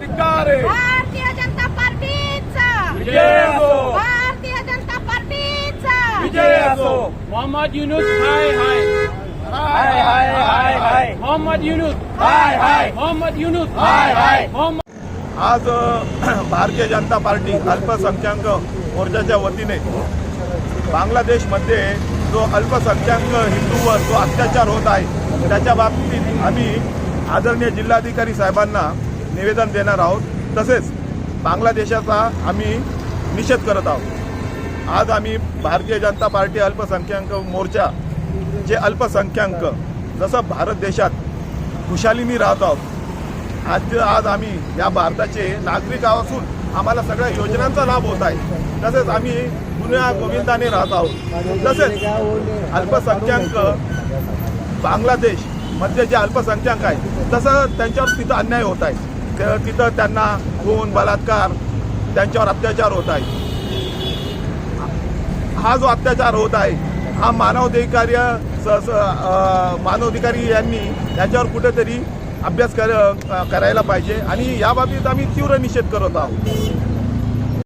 धिक्कार आहे. भारतीय जनता पार्टीचा. विजय असो. भारतीय जनता पार्टीचा. विजय असो. मोहम्मद युनुस हाय हाय. हाय हाय हाय हाय. मोहम्मद युनुस. हाय हाय. मोहम्मद युनुस. हाय हाय. मोहम्मद आज भारतीय जनता पार्टी अल्पसंख्याक मोर्चाच्या वतीने बांगलादेशमध्ये जो अल्पसंख्याक हिंदूवर जो अत्याचार होत आहे त्याच्या बाबतीत आम्ही आदरणीय जिल्हाधिकारी साहेबांना निवेदन देणार आहोत. तसेच बांगलादेशाचा आम्ही निषेध करत आहोत. आज आम्ही भारतीय जनता पार्टी अल्पसंख्याक मोर्चा जे अल्पसंख्याक जसं भारत देशात खुशालीनी राहत आहोत. आज आज आम्ही या भारताचे नागरिक असून आम्हाला सगळ्या योजनांचा लाभ होत आहे. तसेच आम्ही पुण्या गोविंदाने राहत आहोत. तसेच अल्पसंख्याक बांगलादेशमध्ये जे अल्पसंख्याक आहे तसं त्यांच्यावर तिथं अन्याय होत आहे. तिथं त्यांना खून बलात्कार त्यांच्यावर अत्याचार होत आहे. हा जो अत्याचार होत आहे हा मानवाधिकार्य स- मानवाधिकारी यांनी याच्यावर कुठेतरी अभ्यास कर करायला पाहिजे. आणि याबाबतीत आम्ही तीव्र निषेध करत आहोत.